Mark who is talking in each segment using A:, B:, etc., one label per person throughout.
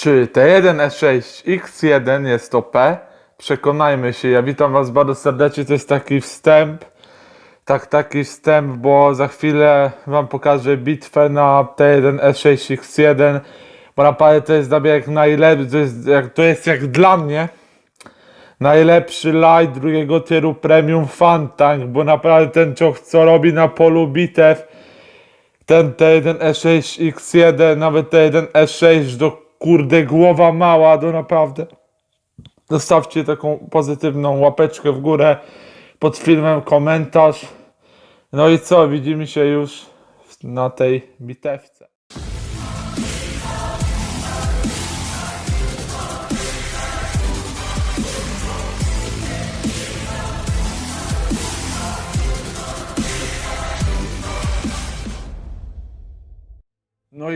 A: Czy T1E6X1 jest OP? Przekonajmy się. Ja witam Was bardzo serdecznie. To jest taki wstęp. Tak, taki wstęp, bo za chwilę Wam pokażę bitwę na T1E6X1. Bo naprawdę to jest jak najlepszy. To jest jak, to jest jak dla mnie najlepszy light drugiego tieru premium Fantank, bo naprawdę ten czoch co robi na polu bitew ten T1E6X1, nawet T1E6 do kurde głowa mała, do naprawdę. Zostawcie taką pozytywną łapeczkę w górę pod filmem, komentarz. No i co, widzimy się już na tej bitewce.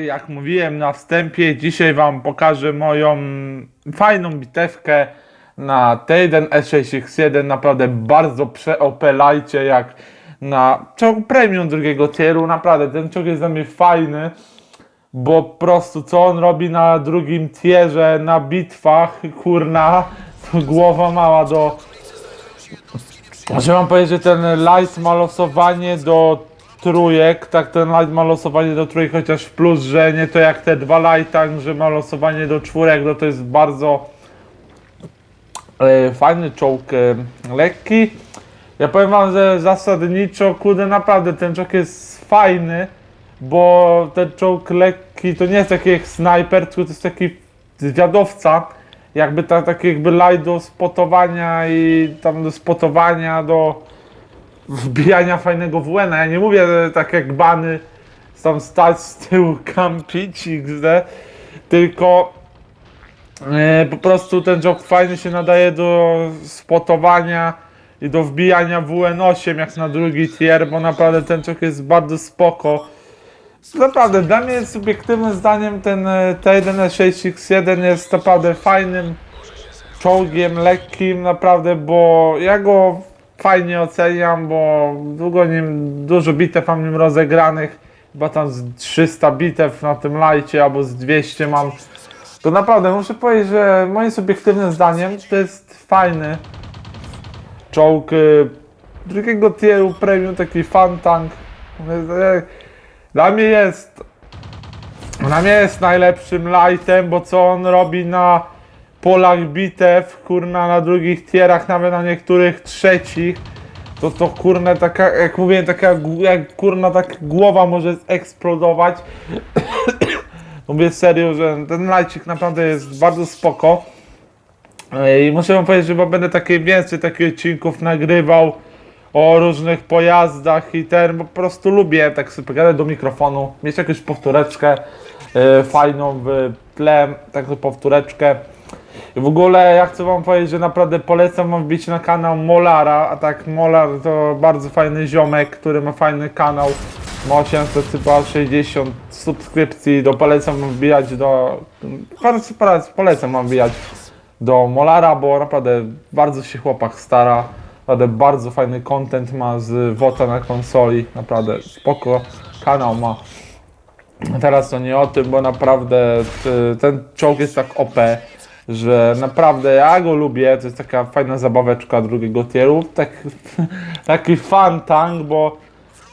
A: Jak mówiłem na wstępie, dzisiaj Wam pokażę moją fajną bitewkę na T1 E6X1. Naprawdę bardzo przeopelajcie jak na czołg premium drugiego tieru. Naprawdę ten czołg jest dla mnie fajny, bo po prostu co on robi na drugim tierze, na bitwach, kurna, to głowa mała do Muszę wam powiedzieć, że ten light ma losowanie do trójek, tak ten light ma losowanie do trójek, chociaż plus, że nie to jak te dwa lighta, że ma losowanie do czwórek, no to jest bardzo e, fajny czołg, e, lekki. Ja powiem wam, że zasadniczo, kurde, naprawdę ten czołg jest fajny, bo ten czołg lekki to nie jest taki jak snajper, tylko to jest taki zwiadowca, jakby ta, taki jakby light do spotowania i tam do spotowania, do wbijania fajnego WN. Ja nie mówię tak jak bany tam stać z tyłu kampić XD, tylko e, po prostu ten job fajny się nadaje do spotowania i do wbijania WN8 jak na drugi tier, bo naprawdę ten czok jest bardzo spoko. Naprawdę, dla mnie subiektywnym zdaniem ten e, T1E6X1 jest naprawdę fajnym czołgiem, lekkim, naprawdę, bo ja go fajnie oceniam, bo długo nim, dużo bitew mam nim rozegranych, chyba tam z 300 bitew na tym lajcie, albo z 200 mam. To naprawdę muszę powiedzieć, że moim subiektywnym zdaniem to jest fajny czołg y, drugiego tieru premium, taki fan tank. Dla mnie jest dla mnie jest najlepszym lightem, bo co on robi na polach bitew, kurna na drugich tierach, nawet na niektórych trzecich, to to kurna taka, jak mówię, taka jak kurna tak głowa może eksplodować. Mówię serio, że ten lajcik naprawdę jest bardzo spoko. I muszę wam powiedzieć, że będę takie więcej takich odcinków nagrywał o różnych pojazdach i ten, po prostu lubię tak sobie gadać do mikrofonu, mieć jakąś powtóreczkę e, fajną w tle, taką powtóreczkę. W ogóle ja chcę wam powiedzieć, że naprawdę polecam wam wbić na kanał Molara, a tak Molar to bardzo fajny ziomek, który ma fajny kanał, ma 800 chyba 60 subskrypcji, to polecam wam wbijać do, bardzo polecam, wam wbijać do Molara, bo naprawdę bardzo się chłopak stara. Naprawdę bardzo fajny content ma z WOTA na konsoli. Naprawdę spoko kanał ma. Teraz to nie o tym, bo naprawdę t- ten czołg jest tak OP, że naprawdę ja go lubię. To jest taka fajna zabaweczka drugiego tieru. Tak, taki fan tank, bo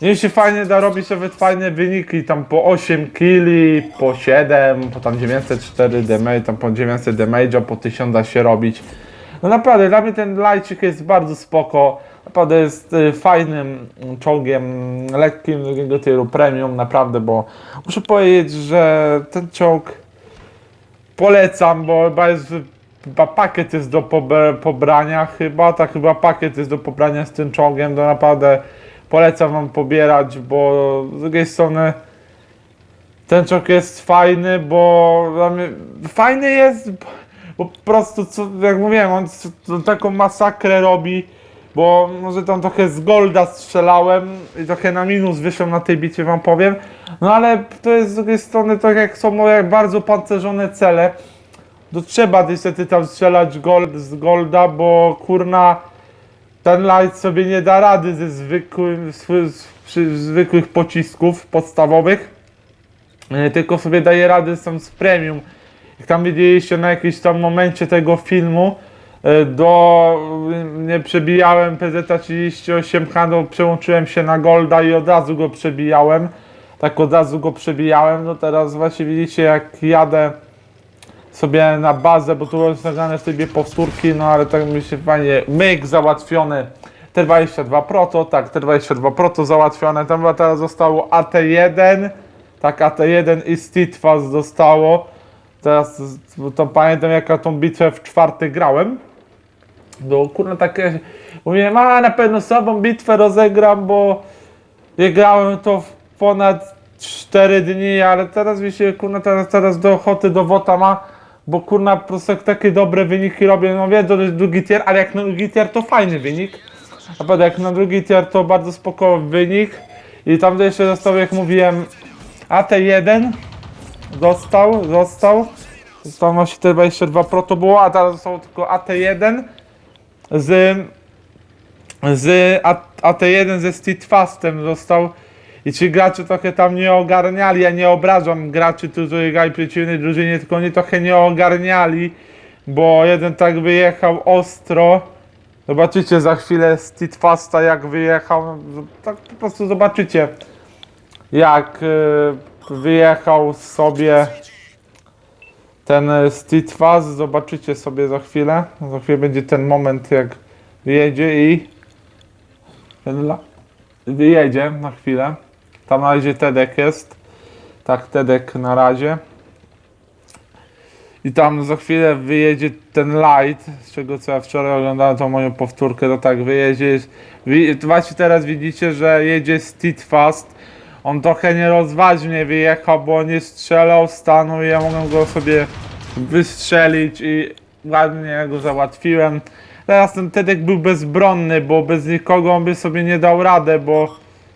A: nie się fajnie da robić nawet fajne wyniki, tam po 8 killi, po 7, po tam 904 damage, tam po 900 damage'a, po 1000 da się robić. No naprawdę, dla mnie ten lajcik jest bardzo spoko. Naprawdę jest y, fajnym czołgiem, lekkim drugiego tieru premium, naprawdę, bo muszę powiedzieć, że ten czołg polecam, bo chyba jest, chyba pakiet jest do pobrania, chyba, tak chyba pakiet jest do pobrania z tym czołgiem, to naprawdę polecam wam pobierać, bo z drugiej strony ten czołg jest fajny, bo fajny jest, bo po prostu, co, jak mówiłem, on taką masakrę robi, bo może tam trochę z golda strzelałem i trochę na minus wyszłem na tej bicie, wam powiem. No ale to jest z drugiej strony, tak jak są moje bardzo pancerzone cele, to trzeba niestety tam strzelać gold, z golda, bo kurna ten light sobie nie da rady ze zwykłym, z- zwykłych pocisków podstawowych, e, tylko sobie daje radę sam z premium. jak tam widzieliście na jakimś tam momencie tego filmu, do, nie przebijałem PZ 38 handel, przełączyłem się na Golda i od razu go przebijałem. Tak od razu go przebijałem, no teraz właśnie widzicie jak jadę sobie na bazę, bo tu jest nagrane sobie powtórki, no ale tak mi się fajnie, myk załatwiony, T22 Proto, tak, T22 Proto załatwione, tam chyba teraz zostało AT1, tak, AT1 i Steadfast zostało, teraz, to pamiętam jaka tą bitwę w czwarty grałem, no kurna takie, mówiłem, a na pewno sobą bitwę rozegram, bo nie grałem to w ponad 4 dni, ale teraz mi się kurna teraz, teraz do ochoty do WOTA ma, bo kurna po prostu takie dobre wyniki robię, no wiem, to jest drugi tier, ale jak na drugi tier to fajny wynik. Naprawdę jak na drugi tier to bardzo spoko wynik. I tam jeszcze został, jak mówiłem, AT1 dostał, został. Został nosi T22 Pro to było, a teraz zostało tylko AT1 z z A- AT1 ze Steadfastem został. I ci gracze trochę tam nie ogarniali, ja nie obrażam graczy, którzy grali przeciwnej drużynie, tylko oni trochę nie ogarniali, bo jeden tak wyjechał ostro, zobaczycie za chwilę Steadfasta jak wyjechał, tak po prostu zobaczycie jak e, wyjechał sobie ten e, Steadfast, zobaczycie sobie za chwilę, za chwilę będzie ten moment jak wyjedzie i ten la- wyjedzie na chwilę. Tam na razie Tedek jest. Tak, Tedek na razie. I tam za chwilę wyjedzie ten light, z czego co ja wczoraj oglądałem tą moją powtórkę, to tak wyjedzie. Wi- Właśnie teraz widzicie, że jedzie Steadfast. On trochę nierozważnie wyjechał, bo nie strzelał stanu i ja mogłem go sobie wystrzelić i ładnie go załatwiłem. Teraz ten Tedek był bezbronny, bo bez nikogo on by sobie nie dał radę, bo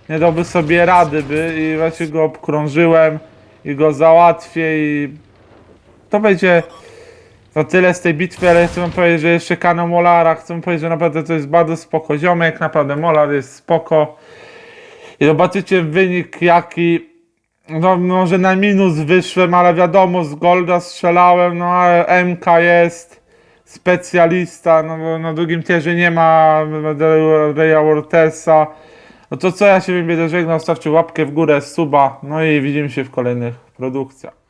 A: nie dałby sobie rady by i właśnie go obkrążyłem i go załatwię i to będzie na tyle z tej bitwy, ale chcę wam powiedzieć, że jeszcze kanał Molara, chcę wam powiedzieć, że naprawdę to jest bardzo spoko ziomek, naprawdę Molar jest spoko i zobaczycie wynik jaki no może na minus wyszłem, ale wiadomo z Golda strzelałem, no ale MK jest specjalista, no na drugim tierze nie ma Reya Ortesa. No to co ja się będę żegnał, stawcie łapkę w górę, suba, no i widzimy się w kolejnych produkcjach.